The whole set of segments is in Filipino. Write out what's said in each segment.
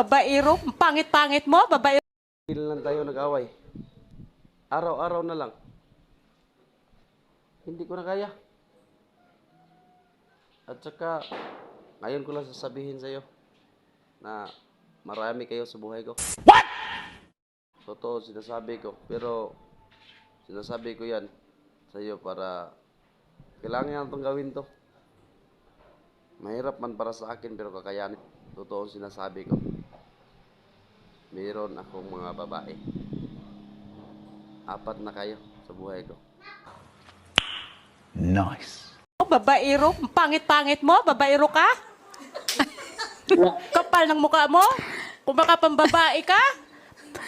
babaero. Ang Pangit-pangit mo, babaero. Hindi lang tayo nag-away. Araw-araw na lang. Hindi ko na kaya. At saka, ngayon ko lang sasabihin sa'yo na marami kayo sa buhay ko. What? Totoo, sinasabi ko. Pero, sinasabi ko yan sa'yo para kailangan itong gawin to. Mahirap man para sa akin pero kakayanin. Totoo sinasabi ko. Meron akong mga babae. Apat na kayo sa buhay ko. Nice. Babaero. Ang Pangit-pangit mo, babaero ka. Kapal ng mukha mo. Kung baka pambabae ka.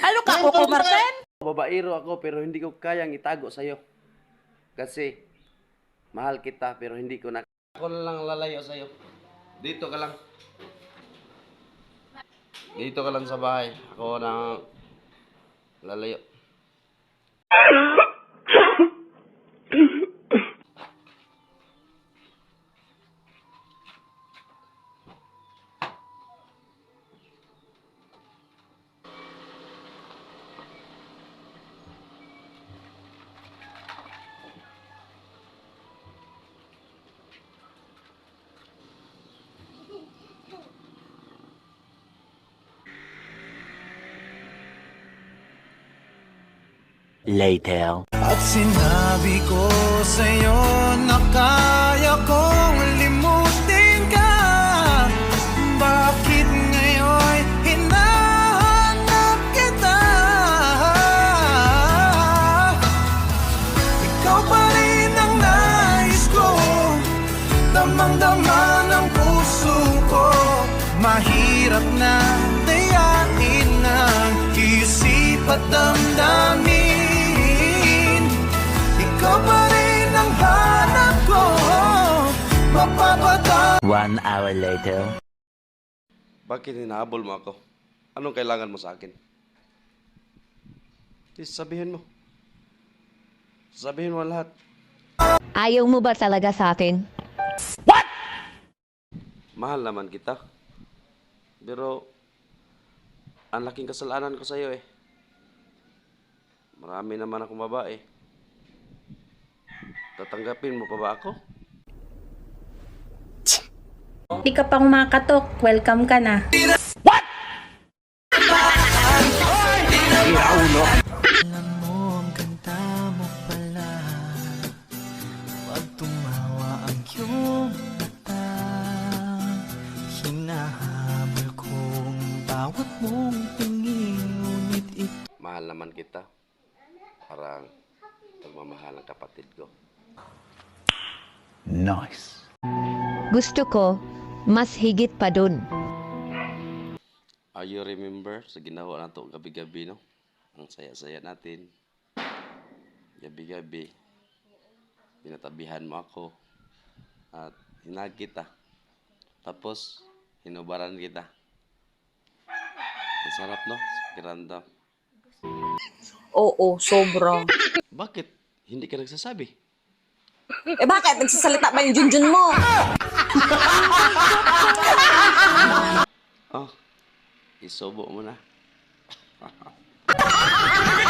Ano ka, Coco Marten? Babaero ako pero hindi ko kayang itago sa'yo. Kasi mahal kita pero hindi ko na... Ako na lang lalayo sa'yo. Dito ka lang. Dito ka lang sa bahay. Ako na lalayo. Later. At sinabi ko sa'yo na kaya kong limutin ka. Bakit ngayon hinahanap kita? Ikaw pa rin ang nais ko. Damang-dama ng puso ko. Mahirap na dayain ang isip at damdamin Mapapata One hour later. Bakit hinahabol mo ako? Anong kailangan mo sa akin? Please, sabihin mo. Sabihin mo lahat. Ayaw mo ba talaga sa akin? Mahal naman kita. Pero, ang laking kasalanan ko sa'yo eh. Marami naman akong babae. Tatanggapin mo pa ba ako? Di ka pa kumakatok, welcome ka na. Alam mo ang ganda mo pala Pag tumawa ang iyong mata Hinahabol kong bawat mong tingin Ngunit ito Mahal naman kita. Parang pagmamahal ng kapatid ko. Nice. Gusto ko, mas higit pa dun. Are you remember sa ginawa na to gabi-gabi, no? Ang saya-saya natin. Gabi-gabi. Pinatabihan mo ako. At hinag kita. Tapos, hinubaran kita. Ang sarap, no? Kiranda. Oo, sobra. Bakit? Hindi ka nagsasabi. Eh bakit? Nagsasalita ba yung junjun mo? Oh, isubo mo na.